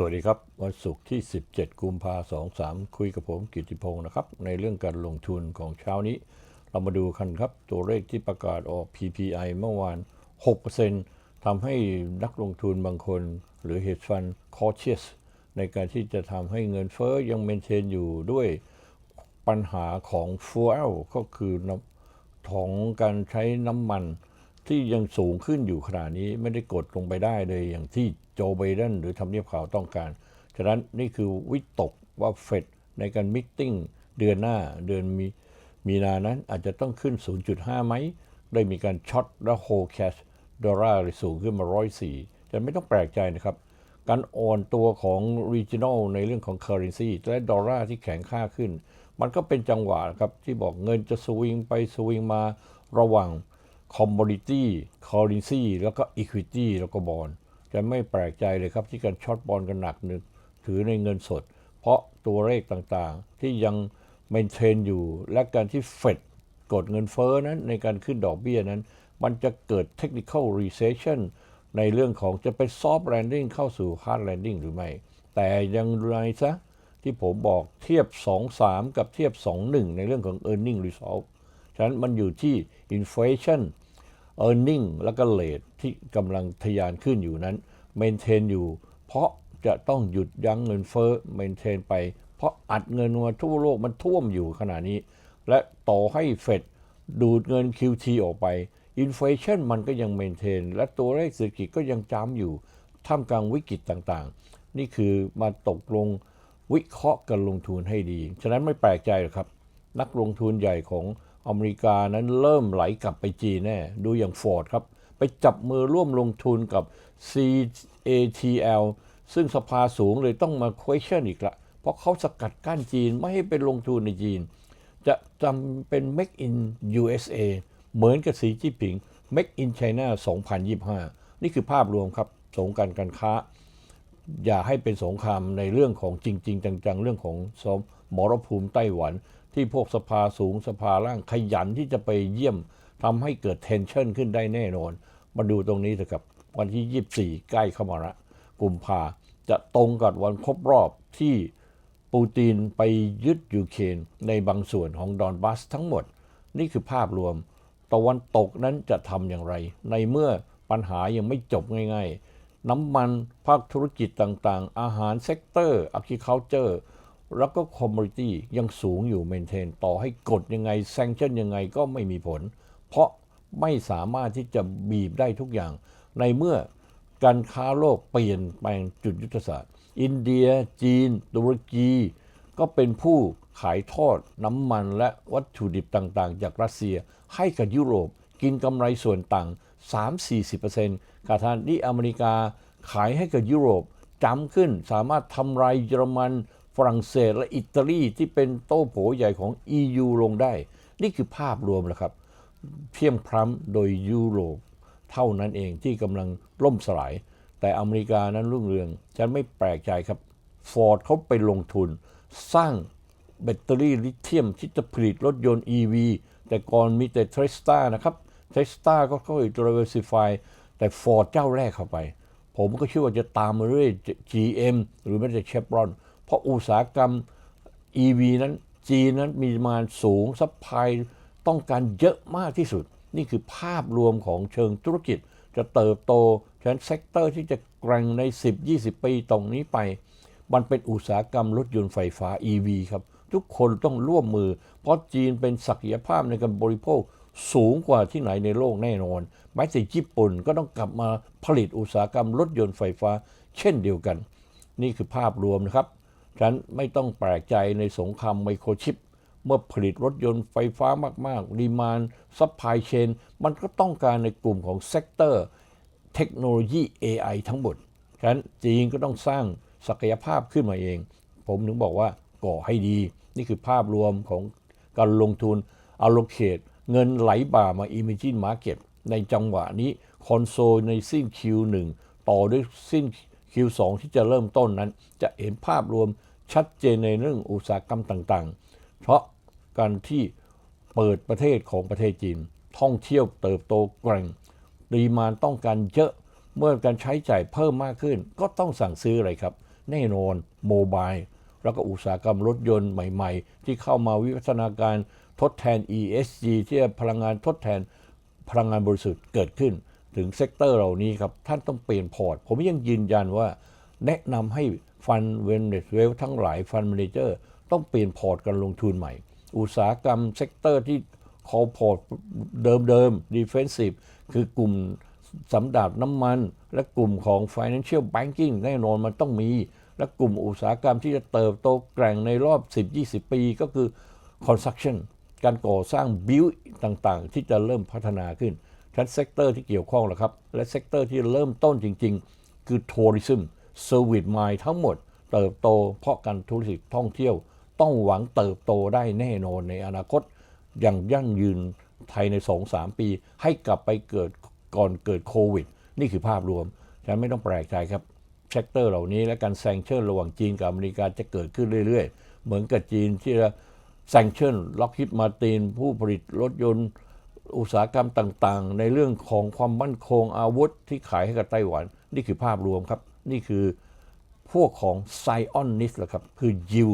สวัสดีครับ วันศุกร์ที่ 17 กุมภาสองสามคุยกับผมกิติพงศ์นะครับ ในเรื่องการลงทุนของเช้านี้ เรามาดูกันครับ ตัวเลขที่ประกาศออก PPI เมื่อวาน 6%ทำให้นักลงทุนบางคน หรือ hedge fund cautious ในการที่จะทำให้เงินเฟ้อยังเมนเทนอยู่ด้วยปัญหาของ fuel ก็คือน้ำของการใช้น้ำมัน ที่ยังสูงขึ้นอยู่ขนาดนี้ไม่ได้กดลงไปได้เลยอย่างที่โจไบเดนหรือทำเนียบขาวต้องการ ฉะนั้นนี่คือวิตกว่าเฟดในการมิทติ้งเดือนหน้าเดือนมีมีนานั้นอาจจะต้องขึ้น 0.5 ไหม ได้มีการช็อตและโฮแคชดอลลาร์สูงขึ้นมา 104 จะไม่ต้องแปลกใจนะครับ การอ่อนตัวของ regional ในเรื่องของ currency และดอลลาร์ที่แข็งค่าขึ้น มันก็เป็นจังหวะครับที่บอกเงินจะสวิงไปสวิงมาระหว่าง commodity currency แล้วก็ equity แล้วก็บอลจะไม่แปลกใจเลยครับที่การช็อตบอลกันหนักหนึ่งถือในเงินสด เพราะตัวเลขต่างๆ ที่ยังเมนเทนอยู่ และการที่เฟดกดเงินเฟ้อนั้นในการขึ้นดอกเบี้ยนั้น มันจะเกิด technical recession ในเรื่องของจะเป็น soft landing เข้าสู่ hard landing หรือไม่ แต่ยังไรซะที่ผมบอกเทียบ 2-3 กับเทียบ 2-1 ในเรื่องของ earning result ฉะนั้นมันอยู่ที่ inflation e a r n i n g แล้วก็ rate ที่กำลังทะยานขึ้นอยู่นั้น maintain อยู่ เพราะจะต้องหยุดยั้งเงินเฟ้อ maintain ไป เพราะอัดเงินมาทั่วโลกมันท่วมอยู่ขณะนี้ และต่อให้เฟดดูดเงิน QT ออกไป inflation มันก็ยัง maintain และตัวเลขเศรษฐกิจก็ยังจ้ำอยู่ท่ามกลางวิกฤตต่างๆ นี่คือมาตกลงวิเคราะห์การลงทุนให้ดี ฉะนั้นไม่แปลกใจหรอกครับ นักลงทุนใหญ่ของ อเมริกานั้นเริ่มไหลกลับไปจีนแน่ ดูอย่างฟอร์ดครับ ไปจับมือร่วมลงทุนกับ CATL ซึ่งสภาสูงเลยต้องมา question อีกละ เพราะเขาสกัดกั้นจีนไม่ให้เป็นลงทุนในจีน จะจำเป็น Make in USA เหมือนกับสีจิ้นผิง Make in China 2025 นี่คือภาพรวมครับสงการการค้า อย่าให้เป็นสงครามในเรื่องของจริง ๆ จัง ๆ เรื่องของสมรภูมิไต้หวัน ที่พวกสภาสูงสภาล่างขยันที่จะไปเยี่ยมทำให้เกิด tension ขึ้นได้แน่นอน มาดูตรงนี้เถอะครับ วันที่ 24 ใกล้เข้ามาละกุมภาจะตรงกับวันครบรอบที่ปูตินไปยึดยูเครนในบางส่วนของดอนบัสทั้งหมด นี่คือภาพรวม ตะวันตกนั้นจะทำอย่างไร ในเมื่อปัญหายังไม่จบง่าย ๆ น้ำมันภาคธุรกิจต่างๆ อาหารเซกเตอร์อัก i เคาเจอร์ แล้วก็คอมมูนิตี้ยังสูงอยู่เมนเทนต่อให้กดยังไงแซงชั่นยังไงก็ไม่มีผล เพราะไม่สามารถที่จะบีบได้ทุกอย่าง ในเมื่อการค้าโลกเปลี่ยนแปลงจุดยุทธศาสตร์ อินเดีย จีนตุรกี ก็เป็นผู้ขายทอดน้ำมันและวัตถุดิบต่างๆ จากรัสเซียให้กับยุโรปกินกำไรส่วนต่าง 3-40%กาทานที่อเมริกาขายให้กับยุโรปจำขึ้นสามารถทำลายเยอรมัน ฝรั่งเศสและอิตาลีที่เป็นโต้โผใหญ่ของ EU ลงได้ นี่คือภาพรวมแหละครับ เพียงพร้ำโดยยุโรปเท่านั้นเองที่กำลังล่มสลาย แต่อเมริกานั้นรุ่งเรือง ฉันไม่แปลกใจครับฟอร์ดเขาไปลงทุน สร้างแบตเตอรี่ลิเธียมที่จะผลิตรถยนต์ EV แต่ก่อนมีแต่เทสตานะครับเทสตาก็เข้าไป diversify แต่ฟอร์ดเจ้าแรกเข้าไป ผมก็เชื่อว่าจะตามมาเรื่อย GM หรือแม้แต่เชฟรอน เพราะอุตสาหกรรม EV นั้นจีนนั้นมีมาสูงซัพพลายต้องการเยอะมากที่สุด นี่คือภาพรวมของเชิงธุรกิจ จะเติบโตฉะนั้นเซกเตอร์ที่จะแกร่งใน 10-20 ปีตรงนี้ไป มันเป็นอุตสาหกรรมรถยนต์ไฟฟ้า EV ครับ ทุกคนต้องร่วมมือ เพราะจีนเป็นศักยภาพในการบริโภคสูงกว่าที่ไหนในโลกแน่นอนแม้แต่ญี่ปุ่นก็ต้องกลับมาผลิตอุตสาหกรรมรถยนต์ไฟฟ้า เช่นเดียวกัน นี่คือภาพรวมนะครับ ฉะนั้นไม่ต้องแปลกใจในสงครามไมโครชิป เมื่อผลิตรถยนต์ไฟฟ้ามากๆดีมานซัพพลายเชนมันก็ต้องการในกลุ่มของเซกเตอร์เทคโนโลยี AI ทั้งหมด ฉะนั้นจีนก็ต้องสร้างศักยภาพขึ้นมาเอง ผมถึงบอกว่าก่อให้ดี นี่คือภาพรวมของการลงทุน allocate เงินไหลบ่ามา emerging market ในจังหวะนี้คอนโซลในสิ้น Q1 ต่อด้วยสิ้น Q2 ที่จะเริ่มต้นนั้น จะเห็นภาพรวม ชัดเจนในเรื่องอุตสาหกรรมต่างๆ เพราะการที่เปิดประเทศของประเทศจีน ท่องเที่ยวเติบโตแกร่งดีมานต้องการเยอะเมื่อการใช้จ่ายเพิ่มมากขึ้น ก็ต้องสั่งซื้ออะไรครับ แน่นอนโมบายแล้วก็อุตสาหกรรมรถยนต์ใหม่ๆ ที่เข้ามาวิวัฒนาการทดแทน ESG ที่พลังงานทดแทนพลังงานบริสุทธิ์เกิดขึ้น ถึงเซกเตอร์เหล่านี้ครับ ท่านต้องเปลี่ยนพอร์ต ผมยังยืนยันว่าแนะนำให้ ฟันเวนเนสเวลทั้งหลายฟันม n นเจอร์ต้องเปลี่ยนพอร์ตการลงทุนใหม่ อุตสาหกรรมเซกเตอร์ที่คอพอร์ตเดิมๆ defensive คือกลุ่มสำดับน้ำมัน และกลุ่มของ financial banking แน่นอนมันต้องมี และกลุ่มอุตสาหกรรมที่จะเติบโตแกร่งในรอบ 10-20 ปีก็คือ construction การก่อสร้าง build ต่างๆ ที่จะเริ่มพัฒนาขึ้นทั้นเซกเตอร์ที่เกี่ยวข้องแหละครับ และเซกเตอร์ที่เริ่มต้นจริง ๆ คือ tourism service mine ทั้งหมดเติบโตเพราะการธุรกิจท่องเที่ยว ต้องหวังเติบโตได้แน่นอนในอนาคต อย่างยั่งยืนไทยใน 2-3 ปี ให้กลับไปเกิดก่อนเกิดโควิด นี่คือภาพรวมฉันไม่ต้องแปลกใจครับเซกเตอร์เหล่านี้และการแซงเชิญระหว่างจีนกับอเมริกาจะเกิดขึ้นเรื่อยๆ เหมือนกับจีนที่จะแซงเชิญล็อกฮิตมาตินผู้ผลิตรถยนต์ อุตสาหกรรมต่างๆ ในเรื่องของความมั่นคงอาวุธที่ขายให้กับไต้หวัน นี่คือภาพรวมครับ นี่คือพวกของไซออนนิสแหละครับ คือยิว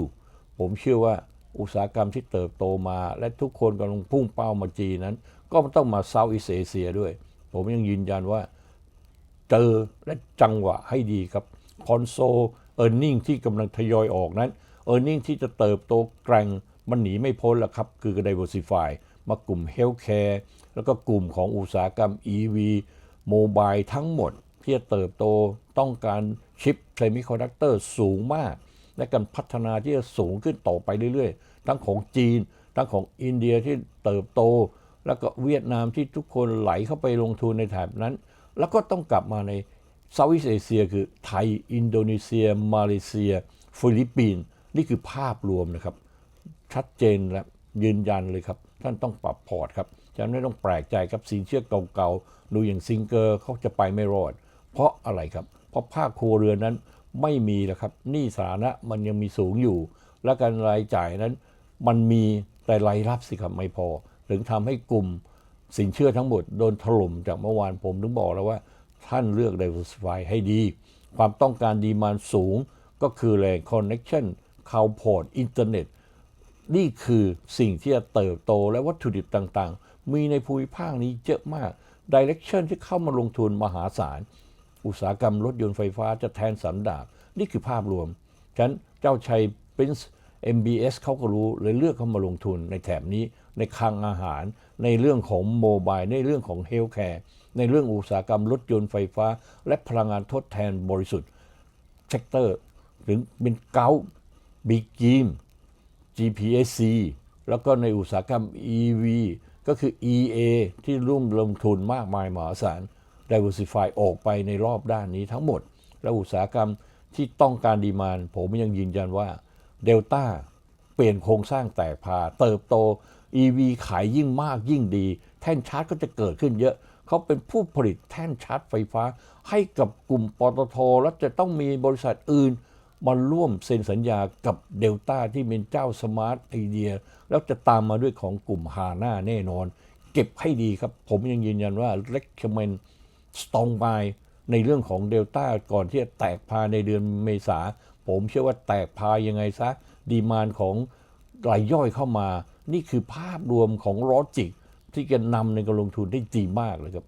ผมเชื่อว่าอุตสาหกรรมที่เติบโตมา และทุกคนกำลังพุ่งเป้ามาจีนนั้น ก็ต้องมาเซาท์อีสเอเชียด้วย ผมยังยืนยันว่าเจอและจังหวะให้ดีครับคอนโซลเออร์เน็งที่กำลังทยอยออกนั้นเออร์เน็งที่จะเติบโตแกร่งมันหนีไม่พ้นละครับ คือ diversify มากลุ่ม Healthcare แล้วก็กลุ่มของอุตสาหกรรม EV โมบายทั้งหมดที่จะเติบโต ต้องการชิปเซมิคอนดักเตอร์สูงมาก และการพัฒนาที่จะสูงขึ้นต่อไปเรื่อยๆ ทั้งของจีน ทั้งของอินเดียที่เติบโต แล้วก็เวียดนามที่ทุกคนไหลเข้าไปลงทุนในแถบนั้น แล้วก็ต้องกลับมาในเซาท์อีสเอเชียคือไทย อินโดนีเซีย มาเลเซีย ฟิลิปปินส์นี่คือภาพรวมนะครับ ชัดเจนและยืนยันเลยครับ ท่านต้องปรับพอร์ตครับจะไม่ต้องแปลกใจครับสินเชื่อเก่าๆดูอย่างซิงเกอร์เขาจะไปไม่รอด เพราะอะไรครับ เพราะภาคครัวเรือนนั้นไม่มีแล้วครับหนี้สาธารณะมันยังมีสูงอยู่ และการรายจ่ายนั้น มันมีแต่รายรับสิครับไม่พอ ถึงทำให้กลุ่มสินเชื่อทั้งหมดโดนถล่มจากเมื่อวานผมถึงบอกแล้วว่า ท่านเลือก diversify ให้ดี ความต้องการดีมานสูงก็คือแหล่ง connection ข่าวพอร์ตอินเทอร์เน็ตนี่คือสิ่งที่จะเติบโตและวัตถุดิบต่างๆ มีในภูมิภาคนี้เยอะมาก Direction ที่เข้ามาลงทุนมหาศาล อุตสาหกรรมรถยนต์ไฟฟ้าจะแทนสันดาบนี่คือภาพรวม ฉะนั้นเจ้าชัย Prince MBS เขาก็รู้เลยเลือกเข้ามาลงทุนในแถบนี้ในคลังอาหาร ในเรื่องของโมบายในเรื่องของเฮลท์แคร์ในเรื่องอุตสาหกรรมรถยนต์ไฟฟ้า และพลังงานทดแทนบริสุทธิ์เซกเตอร์ถึงเป็นเกาบิ๊กจีม GPSC แล้วก็ในอุตสาหกรรม EV ก็คือ EA ที่ร่วมลงทุนมากมายมหาศาล diversify ออกไปในรอบด้านนี้ทั้งหมด และอุตสาหกรรมที่ต้องการดีมานผมยังยืนยันว่าเดลต้าเปลี่ยนโครงสร้างแตกพา เติบโต EV ขายยิ่งมากยิ่งดี แท่นชาร์จก็จะเกิดขึ้นเยอะ เขาเป็นผู้ผลิตแท่นชาร์จไฟฟ้า ให้กับกลุ่มปตท แล้วจะต้องมีบริษัทอื่นมาร่วมเซ็นสัญญากับเดลต้าที่เป็นเจ้าสมาร์ทไอเดีย แล้วจะตามมาด้วยของกลุ่มฮาน่าแน่นอน เก็บให้ดีครับ ผมยังยืนยันว่า recommend strong buy ในเรื่องของเดลต้าก่อนที่จะแตกพาในเดือนเมษา ผมเชื่อว่าแตกพายังไงซะ ดีมานของรายย่อยเข้ามา นี่คือภาพรวมของลอจิกที่จะนำในการลงทุนได้ดีมากเลยครับ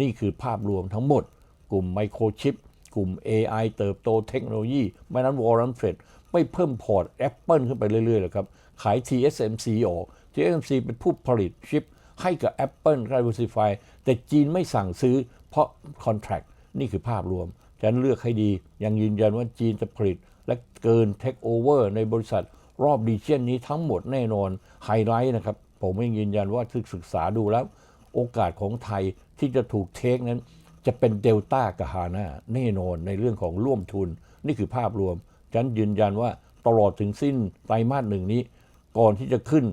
นี่คือภาพรวมทั้งหมด กลุ่มไมโครชิป กลุ่ม AI เติบโตเทคโนโลยี ไม่นั้นวอร์รันเฟดไม่เพิ่มพอร์ต Apple ขึ้นไปเรื่อยๆเลยครับ ขาย TSMC ออก TSMC เป็นผู้ผลิตชิปให้กับ Apple Diversify แต่จีนไม่สั่งซื้อ เพราะ Contract นี่คือภาพรวมฉะนั้นเลือกให้ดี ยังยืนยันว่าจีนจะผลิต และเกิน Take Over ในบริษัทรอบดีเชียนนี้ทั้งหมดแน่นอนไฮไลท์นะครับ ผมยังยืนยันว่าศึกษาดูแล้ว โอกาสของไทยที่จะถูกเทคนั้น จะเป็นเดลต้ากับฮาน่าแน่นอนในเรื่องของร่วมทุน นี่คือภาพรวมฉะนั้นยืนยันว่าตลอดถึงสิ้นไตรมาสหนึ่งนี้ ก่อนที่จะขึ้น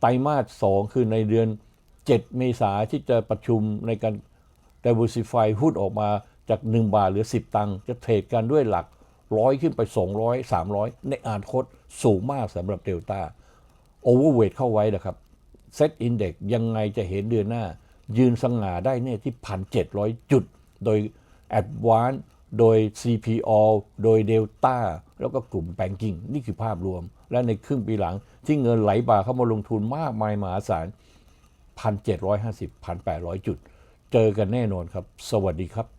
ไตรมาสสองคือในเดือน 7 เมษาที่จะประชุมในการ diversify หุ้นออกมาจาก 1 บาทเหลือ 10 ตังค์จะเทรดกันด้วยหลักร้อยขึ้นไป 200 300 ในอนาคตสูงมากสำหรับเดลต้าโอเวอร์เวทเข้าไว้นะครับเซตอินเด็กยังไงจะเห็นเดือนหน้า ยืนสง่าได้เนี่ยที่ 1,700 จุด โดย a d v a n c e โดย CPO โดย Delta แล้วก็กลุ่มแบงกิ้งนี่คือภาพรวม และในครึ่งปีหลังที่เงินไหลบ่าเข้ามาลงทุนมากมายมหาศาล 1,750 1,800 จุด เจอกันแน่นอนครับ สวัสดีครับ